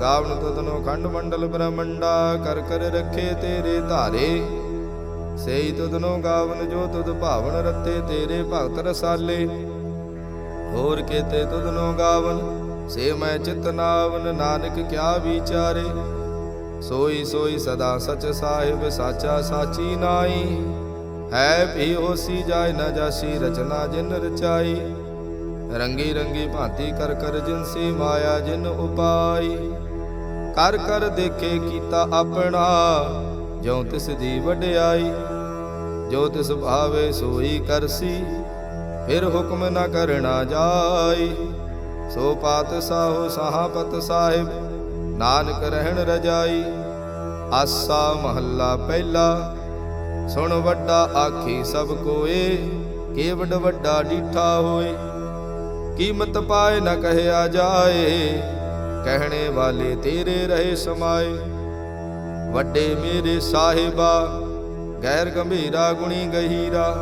ਗਾਵਨ ਤੁਧਨੋ ਖੰਡ ਮੰਡਲ ਬ੍ਰਹਮੰਡਾ, ਕਰ ਕਰ ਰੱਖੇ ਤੇਰੇ ਧਾਰੇ। ਸੇਈ ਤੁਧਨੋ ਗਾਵਨ ਜੋ ਤੁਧ ਭਾਵਨ ਰਤੇ, ਤੇਰੇ ਭਗਤ ਰਸਾਲੇ। ਹੋਰ ਕੇਤੇ ਤੁਧਨੋ ਗਾਵਨ, ਸੇ ਮੈਂ ਚਿਤ ਨਾਵਨ, ਨਾਨਕ ਕਿਆ ਵਿਚਾਰੇ। ਸੋਈ ਸੋਈ ਸਦਾ ਸਚ ਸਾਹਿਬ, ਸਾਚਾ ਸਾਚੀ ਨਾਈ। ਹੈ ਵੀ ਹੋਸੀ ਜਾਏ ਨਾ ਜਾਸੀ ਰਚਨਾ ਜਿਨ ਰਚਾਈ। ਰੰਗੀ ਰੰਗੀ ਭਾਂਤੀ ਕਰ ਕਰ ਜਿਨਸੀ ਮਾਇਆ ਜਿਨ ਉਪਾਈ। ਕਰ ਕਰ ਦੇਖੇ ਕੀਤਾ ਆਪਣਾ। ਜਿਉ ਤਿਸ ਦੀ ਵਡਿਆਈ ਜੋ ਤਿਸ ਭਾਵੇ ਸੋਈ ਕਰਸੀ, ਫਿਰ ਹੁਕਮ ਨਾ ਕਰਨਾ ਜਾਈ। ਸੋ ਪਾਤ ਸਾਹੋ ਸਹਾਪਤ ਸਾਹਿਬ, ਨਾਨਕ ਰਹਿਣ ਰਜਾਈ। ਆਸਾ ਮਹੱਲਾ ਪਹਿਲਾ, ਸੁਣ ਵੱਡਾ ਆਖੀ ਸਭ ਕੋਏ ਕੇਵਡ ਵੱਡਾ ਡੀਠਾ ਹੋਏ। ਕੀਮਤ ਪਾਏ ਨਾ ਕਹਿਆ ਜਾਏ ਕਹਿਣੇ ਵਾਲੇ ਤੇਰੇ ਰਹੇ ਸਮਾਏ। ਵੱਡੇ ਮੇਰੇ ਸਾਹਿਬਾ, ਗੈਰ ਗੰਭੀਰਾ ਗੁਣੀ ਗਹੀਰਾ।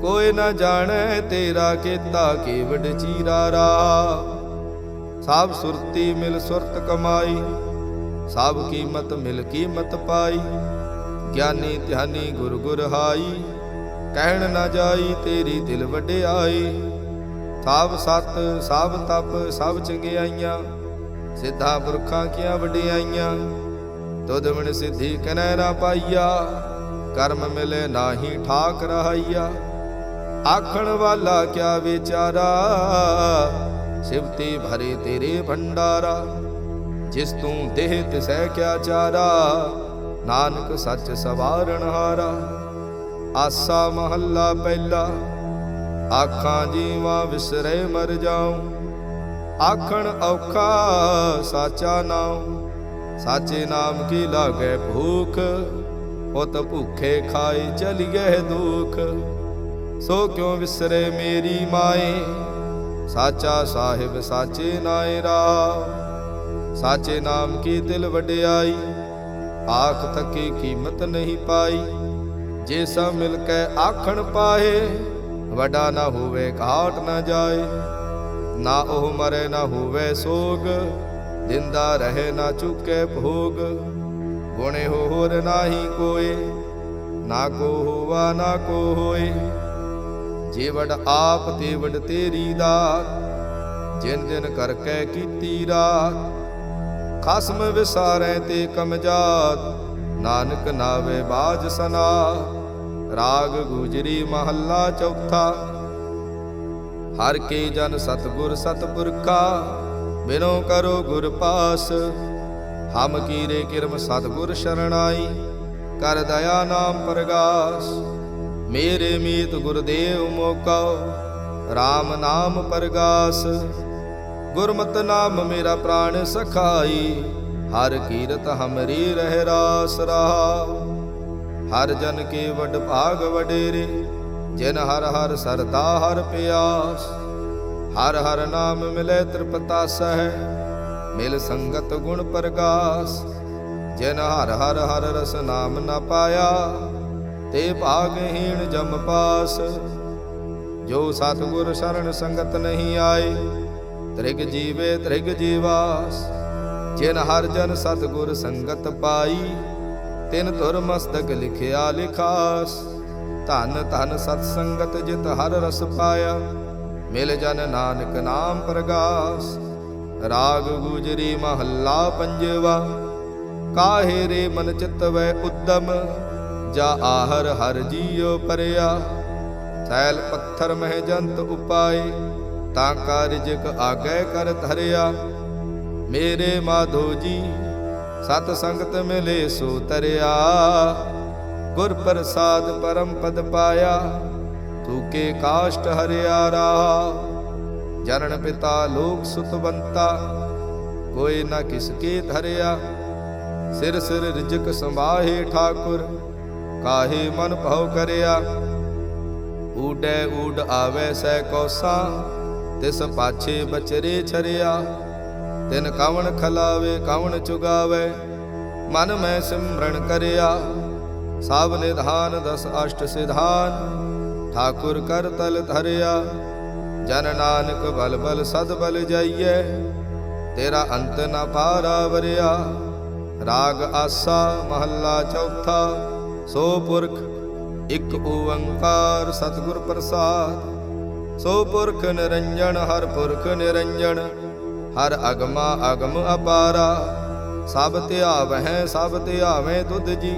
ਕੋਈ ਨਾ ਜਾਣੈ ਤੇਰਾ ਕੀਤਾ ਕੇਵਡ ਚੀਰਾ ਰਾ। ਸਭ ਸੁਰਤੀ ਮਿਲ ਸੁਰਤ ਕਮਾਈ, ਸਭ ਕੀਮਤ ਮਿਲ ਕੀਮਤ ਪਾਈ। ਗਿਆਨੀ ਧਿਆਨੀ ਗੁਰ ਗੁਰ ਹਾਈ, ਕਹਿਣ ਨਾ ਜਾਈ ਤੇਰੀ ਦਿਲ ਵਡਿਆਈ। ਸਭ ਸਤ, ਸਭ ਤਪ, ਸਭ ਚੰਗਿਆਈਆਂ ਸਿੱਧਾ ਪੁਰਖਾਂ ਕੀਆਂ ਵਡਿਆਈਆਂ? ਤੁਧ ਬਿਨ ਸਿੱਧੀ ਕਨੈ ਨਾ ਪਾਈਆ? ਕਰਮ ਮਿਲੇ ਨਾਹੀ ਠਾਕ ਰਹਾਈਆ। ਆਖਣ ਵਾਲਾ ਕਿਆ ਵਿਚਾਰਾ? ਸਿਵਤੀ ਭਰੇ ਤੇਰੇ ਭੰਡਾਰਾ। ਜਿਸ ਤੂੰ ਦੇਹ ਤਿਸੈ ਕਿਆ ਚਾਰਾ? ਨਾਨਕ ਸੱਚ ਸਵਾਰਣ ਹਾਰਾ। ਆਸਾ ਮਹੱਲਾ ਪਹਿਲਾ। ਆਖਾਂ ਜੀਵਾਂ ਵਿਸਰੇ ਮਰ ਜਾਉ। ਆਖਣ ਔਖਾ ਸਾਚਾ ਨਾਮ ਸਾਚੇ ਨਾਮ ਕੀ ਲਾਗੇ ਭੂਖ? ਉਤ ਭੁਖੇ ਖਾਏ ਚਲੀਏ ਦੁਖ। ਸੋ ਕਿਉ ਵਿਸਰੇ ਮੇਰੀ ਮਾਏ? ਸਾਚਾ ਸਾਹਿਬ ਸਾਚੇ ਨਾਏ ਰਾ। ਸਾਚੇ ਨਾਮ ਕੀ ਦਿਲ ਵਡਿਆਈ? ਆਖ ਤੱਕੀ ਕੀਮਤ ਨਹੀਂ ਪਾਈ। ਜੇ ਸਭ ਮਿਲ ਕੇ ਆਖਣ ਪਾਏ, ਵੱਡਾ ਨਾ ਹੋਵੇ ਘਾਟ ਨਾ ਜਾਏ। ਨਾ ਉਹ ਮਰੇ, ਨਾ ਹੋਵੇ ਸੋਗ ਦਿੰਦਾ ਰਹੇ, ਨਾ ਚੁੱਕੇ ਭੋਗ। ਗੁਣੇ ਹੋਰ ਨਾਹੀ ਕੋਏ, ਨਾ ਕੋ ਹੋਵਾ, ਨਾ ਕੋ ਹੋਏ। ਜੇ ਆਪ ਤੇ ਤੇਰੀ ਦਾਤ, ਜਿਨ ਦਿਨ ਕਰਕੇ ਕੀਤੀ ਰਾਤ। ਖਸਮ ਵਿਸਾਰੈ ਤੇ ਕਮਜਾਤ ਨਾਨਕ ਨਾਵੇ ਬਾਜ ਸਨਾ ਰਾਗ ਗੁਜਰੀ ਮਹੱਲਾ ਚੌਥਾ। ਹਰ ਕੇ ਜਨ ਸਤਗੁਰ ਸਤਪੁਰਖਾ ਬਿਨੋ ਕਰੋ ਗੁਰ ਪਾਸ। ਹਮ ਕੀਰੇ ਕਿਰਮ ਸਤਗੁਰ ਸ਼ਰਣਾਈ, ਕਰ ਦਇਆ ਨਾਮ ਪ੍ਰਗਾਸ। ਮੇਰੇ ਮੀਤ ਗੁਰਦੇਵ ਮੋਕਉ RAM ਨਾਮ ਪ੍ਰਗਾਸ। ਗੁਰਮਤ ਨਾਮ ਮੇਰਾ ਪ੍ਰਾਣ ਸਖਾਈ, ਹਰ ਕੀਰਤ ਹਮਰੀ ਰਹਿ ਰਾਸ ਰਹਾ। ਹਰ ਜਨ ਕੇ ਵਡ ਭਾਗ ਵਡੇਰੇ ਜਿਨ ਹਰ ਹਰ ਸਰਦਾ ਹਰ ਪਿਆਸ, ਹਰ ਹਰ ਨਾਮ ਮਿਲੇ ਤ੍ਰਿਪਤਾ ਸਹਿ, ਮਿਲ ਸੰਗਤ ਗੁਣ ਪ੍ਰਗਾਸ। ਜਿਨ ਹਰ ਹਰ ਹਰ ਰਸ ਨਾਮ ਨਾ ਪਾਇਆ, ਤੇ ਭਾਗਹੀਣ ਜਮ ਪਾਸ। ਜੋ ਸਤਿਗੁਰ ਸ਼ਰਨ ਸੰਗਤ ਨਹੀਂ ਆਏ, ਤ੍ਰਿਗ ਜੀਵੇ ਤ੍ਰਿਗ ਜੀਵਾਸ। ਜਿਨ ਹਰ ਜਨ ਸਤਿਗੁਰ ਸੰਗਤ ਪਾਈ, ਤਿਨ ਧੁਰ ਮਸਤਕ ਲਿਖਿਆ ਲਿਖਾਸ। ਧਨ ਧਨ ਸਤ ਸੰਗਤ ਜਿਤ ਹਰ ਰਸ ਪਾਇਆ, ਮਿਲ ਜਨ ਨਾਨਕ ਨਾਮ ਪ੍ਰਗਾਸ। ਰਾਗ ਗੁਜਰੀ ਮਹੱਲਾ ਪੰਜਵਾ, ਕਾਹੇ ਰੇ ਮਨ ਚਿਤ ਉਦਮ, ਜਾ ਆਹਰ ਹਰ ਜੀਉ ਪਰਿਆ। ਸੈਲ ਪੱਥਰ ਮਹਿ ਜੰਤ ਉਪਾਏ, ਤਾਂ ਕਾਰਜਕ ਆਗੈ ਕਰ ਧਰਿਆ। ਮੇਰੇ ਮਾਧੋ ਜੀ ਸਤ ਸੰਗਤ ਮਿਲੇ ਸੋ ਤਰਿਆ। ਗੁਰ ਪ੍ਰਸਾਦ ਪਰਮ ਪਦ ਪਾਇਆ ਤੂਕੇ ਕਾਸ਼ਟ ਹਰਿਆ ਰਾ ਜਨਨ ਪਿਤਾ ਲੋਕ ਸੁਤਵੰਤਾ ਕੋਈ ਨਾ ਕਿਸ ਕੇ ਧਰਿਆ, ਸਿਰ ਸਿਰ ਰਿਜਕ ਸੰਭਾਹੇ ਠਾਕੁਰ, ਕਾਹੇ ਮਨ ਭਉ ਕਰਿਆ। ਊਡੈ ਊਡ ਆਵੈ ਸੈ ਕੌਸਾ, ਤਿਸ ਪਾਛੇ ਬਚਰੇ ਛਰਿਆ। ਤਿਨ ਕਵਣ ਖਲਾਵੇ, ਕਵਣ ਚੁਗਾਵੇ, ਮਨ ਮੈਂ ਸਿਮਰਨ ਕਰਿਆ। ਸਭ ਨਿਧਾਨ ਦਸ ਅਸ਼ਟ ਸਿਧਾਨ, ਠਾਕੁਰ ਕਰ ਤਲ ਧਰਿਆ, ਜਨ ਨਾਨਕ ਬਲ ਬਲ ਸਦ ਬਲ ਜਾਈਐ, ਤੇਰਾ ਅੰਤ ਨ ਪਾਰਾ ਵਰਿਆ, ਰਾਗ ਆਸਾ ਮਹੱਲਾ ਚੌਥਾ, ਸੋ ਪੁਰਖ ਇਕ ਓੰਕਾਰ ਸਤਿਗੁਰ ਪ੍ਰਸਾਦ, ਸੋ ਪੁਰਖ ਨਿਰੰਜਨ, ਹਰ ਪੁਰਖ ਨਿਰੰਜਨ, ਹਰ ਅਗਮਾ ਅਗਮ ਅਪਾਰਾ, ਸਭ ਧਿਆਵਹਿ ਸਭ ਧਿਆਵੇਂ ਤੁਧ ਜੀ।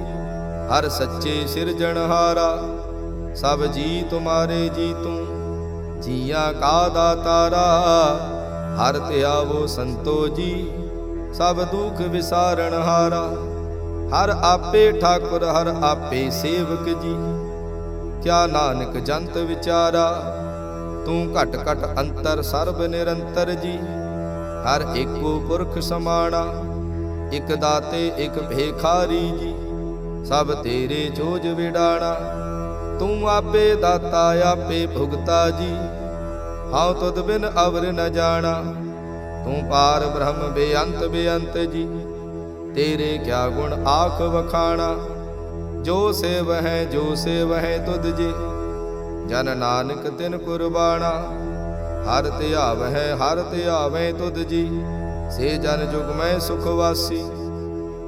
ਹਰ ਸੱਚੇ ਸਿਰਜਣਹਾਰਾ ਸਭ ਜੀ ਤੁਮਾਰੇ ਜੀ ਤੂੰ, ਜੀਆਂ ਕਾ ਦਾਤਾਰਾ ਹਰ ਧਿਆਵੋ ਸੰਤੋ ਜੀ, ਸਭ ਦੁਖ ਵਿਸਾਰਣਹਾਰਾ ਹਰ ਆਪੇ ਠਾਕੁਰ, ਹਰ ਆਪੇ ਸੇਵਕ ਜੀ। ਕਿਆ ਨਾਨਕ ਜੰਤ ਵਿਚਾਰਾ, ਤੂੰ ਘਟ ਘਟ ਅੰਤਰ ਸਰਬ ਨਿਰੰਤਰ ਜੀ। ਹਰ ਏਕੋ ਪੁਰਖ ਸਮਾਣਾ, ਇਕ ਦਾਤੇ, ਇਕ ਭੇਖਾਰੀ ਜੀ। ਸਭ ਤੇਰੇ ਜੋਜ ਵਿਡਾਣਾ। ਤੂੰ ਆਪੇ ਦਾਤਾ, ਆਪੇ ਭੁਗਤਾ ਜੀ। ਹਉ ਤੁਧ ਬਿਨ ਅਵਰ ਨ ਜਾਣਾ। ਤੂੰ ਪਾਰ ਬ੍ਰਹਮ ਬੇਅੰਤ ਬੇਅੰਤ ਜੀ। ਤੇਰੇ ਕਿਆ ਗੁਣ ਆਖ ਵਖਾਣਾ। ਜੋ ਸੇਵ ਹੈ ਜੋ ਸੇਵ ਹੈ ਤੁਧ ਜੀ। ਜਨ ਨਾਨਕ ਤਿਨ ਕੁਰਬਾਣਾ। ਹਰ ਧਿਆਵਹਿ ਹਰ ਧਿਆਵੇਂ ਤੁਧ ਜੀ। ਸੇ ਜਨ ਜੁਗ ਮੈਂ ਸੁਖ ਵਾਸੀ।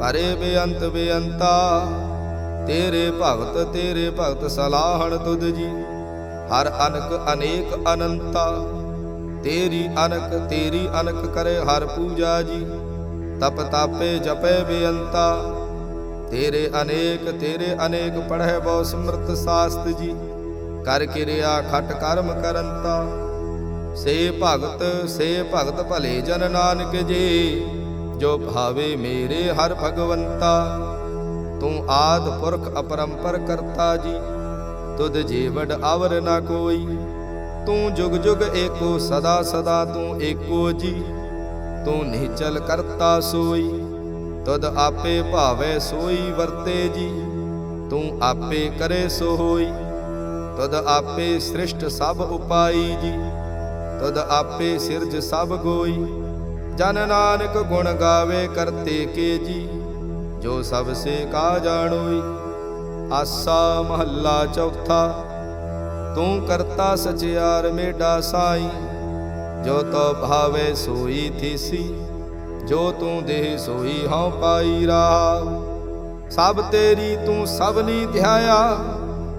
ਪਰੇ ਬੇਅੰਤ ਬੇਅੰਤਾ, ਤੇਰੇ ਭਗਤ ਤੇਰੇ ਭਗਤ ਸਲਾਹਣ ਤੁਧ ਜੀ। ਹਰ ਅਨਕ ਅਨੇਕ ਅਨੰਤਾ, ਤੇਰੀ ਅਨਕ ਤੇਰੀ ਅਨਕ ਕਰੇ ਹਰ ਪੂਜਾ ਜੀ। ਤਪ ਤਾਪੇ ਜਪੇ ਬੇਅੰਤਾ, ਤੇਰੇ ਅਨੇਕ ਤੇਰੇ ਅਨੇਕ ਪੜ੍ਹੇ ਬਹੁ ਸਮਰਤ ਸਾਸਤ ਜੀ। ਕਰ ਕਿਰਿਆ ਖਟ ਕਰਮ ਕਰੰਤਾ, ਸੇ ਭਗਤ ਸੇ ਭਗਤ ਭਲੇ ਜਨ ਨਾਨਕ ਜੀ। ਜੋ ਭਾਵੇ ਮੇਰੇ ਹਰ ਭਗਵੰਤਾ, ਤੂੰ ਆਦ ਪੁਰਖ ਅਪਰੰਪਰ ਕਰਤਾ ਜੀ, ਤੁਧ ਜੀਵੜ ਅਵਰ ਨਾ ਕੋਈ। ਤੂੰ ਜੁਗ ਜੁਗ ਏਕੋ ਸਦਾ ਸਦਾ ਤੂੰ ਏਕੋ ਜੀ, ਤੂੰ ਨਿਚਲ ਕਰਤਾ ਸੋਈ। ਤਦ ਆਪੇ ਭਾਵੇ ਸੋਈ ਵਰਤੇ ਜੀ, ਤੂੰ ਆਪੇ ਕਰੇ ਸੋ ਹੋਈ ਤਦ ਆਪੇ ਸ੍ਰਿਸ਼ਟ ਸਭ ਉਪਾਈ ਜੀ ਤਦ ਆਪੇ ਸਿਰਜ ਸਭ ਗੋਈ। ਜਨ ਨਾਨਕ ਗੁਣ ਗਾਵੇ ਕਰਤੇ ਕੇ ਜੀ, ਜੋ ਸਭ ਸੇ ਕਾ ਜਾਣੋਈ, ਆਸਾ ਮਹੱਲਾ ਚੌਥਾ। ਤੂੰ ਕਰਤਾ ਸਚਿਆਰ ਮੇਡਾ ਸਾਈ, ਜੋ ਤੋ ਭਾਵੇ ਸੋਈ ਥੀਸੀ, ਜੋ ਤੂੰ ਦੇਹ ਸੋਈ ਹਉ ਪਾਈ ਰਾ ਸਭ ਤੇਰੀ ਤੂੰ ਸਭ ਨੀ ਧਿਆਇਆ,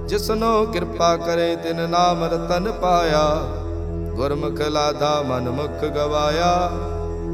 ਜਿਸਨੋ ਕਿਰਪਾ ਕਰੇ ਤਿਨ ਨਾਮ ਰਤਨ ਪਾਇਆ। ਗੁਰਮੁਖ ਲਾਦਾ ਮਨਮੁਖ ਗਵਾਇਆ।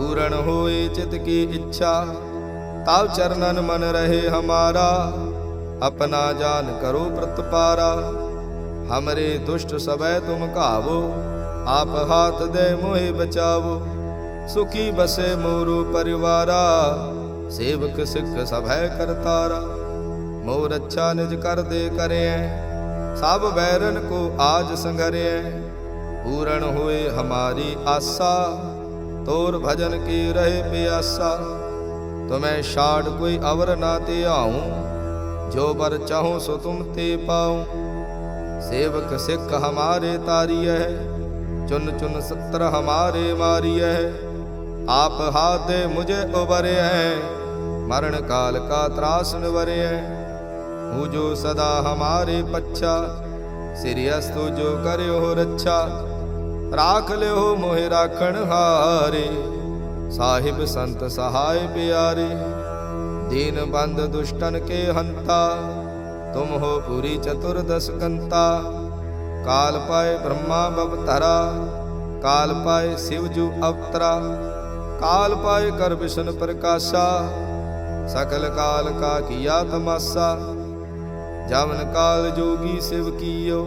ਪੂਰਨ ਹੋਏ ਚਿਤ ਕੀ ਇੱਛਾ, ਤਾਵ ਚਰਨਨ ਮਨ ਰਹੇ ਹਮਾਰਾ। ਆਪਣਾ ਜਾਨ ਕਰੋ ਪ੍ਰਤਪਾਰਾ, ਹਮਰੇ ਦੁਸ਼ਟ ਸਭੈ ਤੁਮ ਘਾਵੋ, ਆਪ ਹਾਥ ਦੇ ਮੋਹਿ ਬਚਾਵੋ। ਸੁਖੀ ਬਸੇ ਮੋਰੂ ਪਰਿਵਾਰਾ, ਸੇਵਕ ਸਿੱਖ ਸਭੈ ਕਰਤਾਰਾ। ਮੋਰ ਅੱਛਾ ਨਿਜ ਕਰਦੇ ਕਰਿਐ, ਸਭ ਵੈਰਨ ਕੋ ਆਜ ਸੰਗਰਿਐ ਪੂਰਨ ਹੋਏ ਹਮਾਰੀ ਆਸਾ तोर भजन की रहे प्यासा। तुम्हें शाड कोई अवर ना ते आऊँ। जो बर चाहो सो तुम ते पाओ सेवक सिख हमारे तारिय है। चुन चुन सत्र हमारे मारिय है। आप हाथ मुझे उबरे हैं। मरण काल का त्रास निवरे है। हूँ जो सदा हमारे पच्छा। सिरियस तू जो करे हो रच्छा। ਰਾਖ ਲਿਓ ਮੋਹਿ ਰਾਖਣ ਹਾਰੇ। ਸਾਹਿਬ ਸੰਤ ਸਹਾਇ ਪਿਆਰੇ, ਦੀਨ ਬੰਦ ਦੁਸ਼ਟਨ ਕੇ ਹੰਤਾ। ਤੁਮ ਹੋ ਪੂਰੀ ਚਤੁਰਦਸ ਕੰਤਾ ਕਾਲ ਪਾਏ ਬ੍ਰਹਮਾ ਬਵਤਰਾ ਕਾਲ ਪਾਏ ਸਿਵ ਜੂ ਅਵਤਰਾ। ਕਾਲ ਪਾਏ ਕਰ ਵਿਸ਼ਨ ਪ੍ਰਕਾਸ਼ਾ, ਸਕਲ ਕਾਲ ਕਾ ਕੀਆ ਤਮਾਸਾ। ਜਮਨ ਕਾਲ ਜੋਗੀ ਸਿਵ ਕੀਓ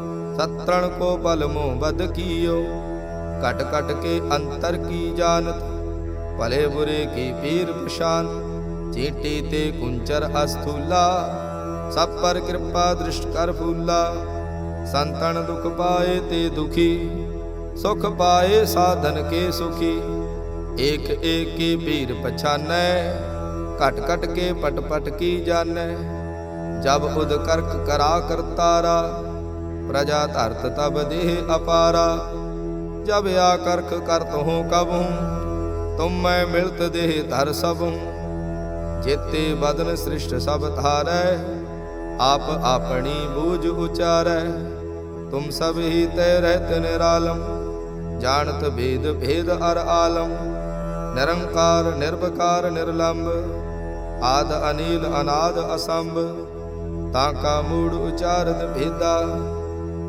ਸਤਰਣ ਕੋ ਬਲ ਮੋ ਬਦ ਕੀਓ। ਕਟ ਕਟ ਕੇ ਅੰਤਰ ਕੀ ਜਾਣਤ? ਭਲੇ ਬੁਰੇ ਕੀ ਪੀਰ ਪਛਾਨ? ਚੀਟੀ ਤੇ ਕੁੰਚਰ ਅਸਥੂਲਾ। ਸਭ ਪਰ ਕਿਰਪਾ ਦ੍ਰਿਸ਼ਟ ਕਰ ਫੂਲਾ। ਸੰਤਨ ਦੁਖ ਪਾਏ ਤੇ ਦੁਖੀ। ਸੁਖ ਪਾਏ ਸਾਧਨ ਕੇ ਸੁਖੀ। ਏਕ ਏਕ ਕੀ ਭੀਰ ਪਛਾਨੈ। ਘਟ ਘਟ ਕੇ ਪਟ ਪਟ ਕੀ ਜਾਣੈ? ਜਬ ਉਦ ਕਰਕ ਕਰਾ ਕਰਤਾਰਾ। ਪ੍ਰਜਾ ਧਰਤ ਤਬ ਦੇਹ ਅਪਾਰਾ, ਜਬ ਆ ਕਰਖ ਕਰਤ ਹੂੰ ਕਬਹੂ ਤੁਮ ਮੈਂ ਮਿਲਤ ਦੇਹ ਧਰ ਸਭੂੰ ਜੇਤੇ ਬਦਨ ਸ੍ਰਿਸ਼ਟ ਸਭ ਧਾਰੈ, ਆਪ ਆਪਣੀ ਬੂਝ ਉਚਾਰੈ। ਤੁਮ ਸਭ ਹੀ ਤੈ ਰਹਿਤ ਨਿਰਾਲਮ, ਜਾਣਤ ਭੇਦ ਭੇਦ ਅਰ ਆਲਮ। ਨਿਰੰਕਾਰ ਨਿਰਭਕਾਰ ਨਿਰਲੰਭ ਆਦ ਅਨੀਲ, ਅਨਾਦ ਅਸੰਭ, ਤਾਂ ਕਾ ਮੂੜ ਉਚਾਰਤ ਭੇਦਾ।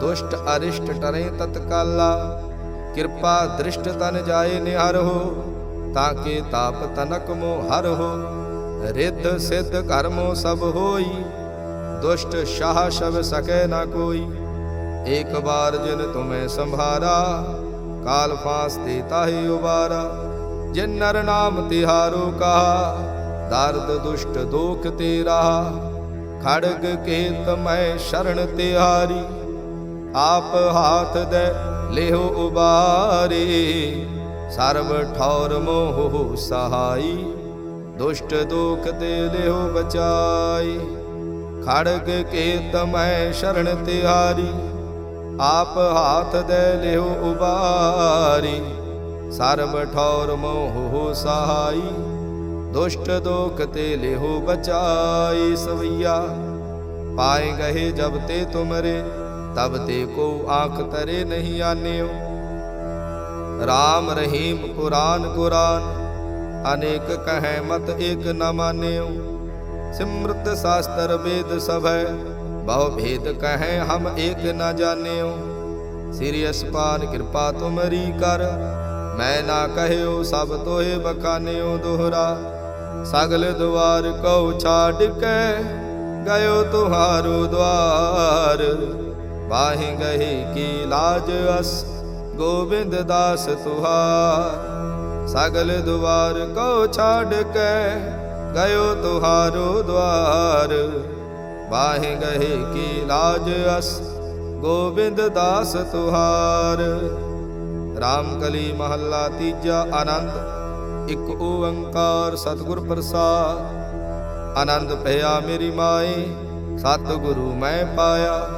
ਦੁਸ਼ਟ ਅਰਿਸ਼ਟ ਟਰੇ ਤਤਕਾਲਾ। ਕਿਰਪਾ ਦ੍ਰਿਸ਼ਟ ਤਨ ਜਾਏ ਨਿਹਰ ਹੋ ਤਾਂ ਕੇ ਤਾਪ ਤਨਕ ਮੋ ਹਰ ਹੋ ਰਿੱਧ ਸਿੱਧ ਕਰਮੋ ਸਭ ਹੋਈ, ਦੁਸ਼ਟ ਸ਼ਾਹ ਸ਼ਬ ਸਕੈ ਨਾ ਕੋਈ। ਏਕ ਬਾਰ ਜਿਨ ਤੁਮੈ ਸੰਭਾਰਾ, ਕਾਲ ਫਾਸ ਤੇ ਤਾਹੇ ਉਬਾਰਾ। ਜਿਨ ਨਰ ਨਾਮ ਤਿਹਾਰੋ ਕਹਾ, ਦਰਦ ਦੁਸ਼ਟ ਦੋਖ ਤੇਰਾ। ਖੜਗ ਕੇਤ ਮੈਂ ਸ਼ਰਨ ਤਿਹਾਰੀ। ਆਪ ਹਾਥ ਦੇ ਲਿਹੋ ਉਬਾਰੇ। ਸਰਬ ਠੌਰ ਮੋਹ ਸਹਾਈ, ਦੁਸ਼ਟ ਦੋਖ ਤੇ ਲਿਹੋ ਬਚਾਈ। ਖੜਗ ਕੇ ਤਮੈ ਸ਼ਰਣ ਤਿਹਾਰੀ ਆਪ ਹਾਥ ਦੇ ਲਿਹੋ ਉਬਾਰੀ। ਸਰਬ ਠੌਰ ਮੋਹ ਸਹਾਈ, ਦੁਸ਼ਟ ਦੋਖ ਤੇ ਲਿਹੋ ਬਚਾਈ। ਸਵਈਆ, ਪਾਏ ਗਏ ਜਬ ਤੇ ਤੁਮਰੇ ਤਬ ਤੇ ਕੋ ਆਖ ਤਰੇ ਨਹੀਂ ਆਨਿਓ। RAM ਰਹੀਮ ਕੁਰਾਨ ਕੁਰਾਨ ਅਨੇਕ ਕਹੈ ਮਤ ਏਕ ਨ ਮਾਨਿਓ। ਸਿਮਰਤ ਸਾਸਤਰ ਵੇਦ ਸਭੈ, ਬਹੁ ਭੇਦ ਕਹੈ ਹਮ ਏਕ ਨ ਜਾਣਿਓ। ਸ੍ਰੀ ਅਸਪਾਨ ਕਿਰਪਾ ਤੁਮਰੀ ਕਰ, ਮੈਂ ਨਾ ਕਹਿਓ ਸਭ ਤੋਏ ਬਕਾਨਿਓ ਦੋਹਰਾ। ਸਗਲ ਦੁਆਰ ਕਉ ਛਾੜ ਕੇ, ਗਇਓ ਤੁਹਾਰੋ ਦਵਾਰ ਬਾਹੇ ਗਏ ਕੀ ਲਾਜ ਅਸ, ਗੋਬਿੰਦ ਦਾਸ ਤੁਹਾਰ। ਸਗਲ ਦੁਆਰ ਕਉ ਛਾੜ ਕੇ ਗਇਓ ਤੁਹਾਰੋ ਦੁਆਰ। ਬਾਹੇ ਗਹੀ ਕੀ ਲਾਜ ਅਸ, ਗੋਬਿੰਦ ਦਾਸ ਤੁਹਾਰ। ਰਾਮ ਕਲੀ ਮਹੱਲਾ ਤੀਜਾ ਆਨੰਦ, ਇੱਕ ਓੰਕਾਰ ਸਤਿਗੁਰ ਪ੍ਰਸਾਦ। ਆਨੰਦ ਭਇਆ ਮੇਰੀ ਮਾਏ ਸਤਿਗੁਰੂ ਮੈਂ ਪਾਇਆ।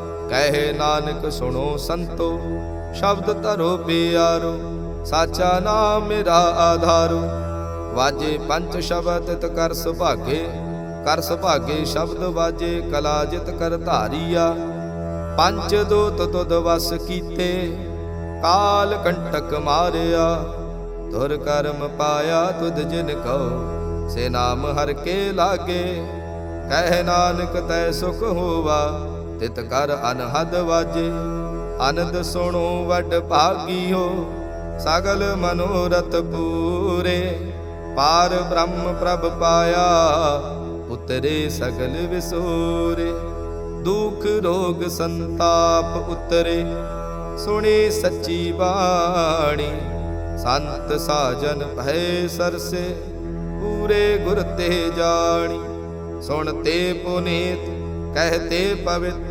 ਕਹੇ ਨਾਨਕ ਸੁਣੋ ਸੰਤੋ, ਸ਼ਬਦ ਧਰੋ ਪਿਆਰੋ, ਸਾਚਾ ਨਾਮ ਮੇਰਾ ਆਧਾਰੋ। ਵਾਜੇ ਪੰਜ ਸ਼ਬਦ ਤਿਤ ਕਰ ਸੁਭਾਗੇ ਕਰ ਸੁਭਾਗੇ ਸ਼ਬਦ ਵਾਜੇ, ਕਲਾ ਜਿਤ ਕਰ ਧਾਰੀਆ। ਪੰਜ ਦੋਤ ਤੁਧ ਵਸ ਕੀਤੇ, ਕਾਲ ਕੰਟਕ ਮਾਰਿਆ। ਤੁਰ ਕਰਮ ਪਾਇਆ ਤੁਧ ਜਿਨ ਕਉ, ਸੇ ਨਾਮ ਹਰ ਕੇ ਲਾਗੇ। ਕਹਿ ਨਾਨਕ ਤੈ ਸੁਖ ਹੋਵਾ ਤਿਤ ਕਰ ਅਨਹਦ ਵਾਜੇ ਆਨੰਦ ਸੁਣੋ ਵੱਡ ਭਾਗੀਓ, ਸਗਲ ਮਨੋਰਥ ਪੂਰੇ। ਪਾਰ ਬ੍ਰਹਮ ਪ੍ਰਭ ਪਾਇਆ, ਉਤਰੇ ਸਗਲ ਵਿਸੋਰੇ। ਦੁਖ ਰੋਗ ਸੰਤਾਪ ਉਤਰੇ, ਸੁਣੀ ਸੱਚੀ ਬਾਣੀ। ਸੰਤ ਸਾਜਨ ਭੈ ਸਰਸੇ, ਪੂਰੇ ਗੁਰ ਤੇ ਜਾਣੀ। ਸੁਣ ਤੇ ਪੁਨੀਤ ਕਹਤੇ ਪਵਿੱਤ।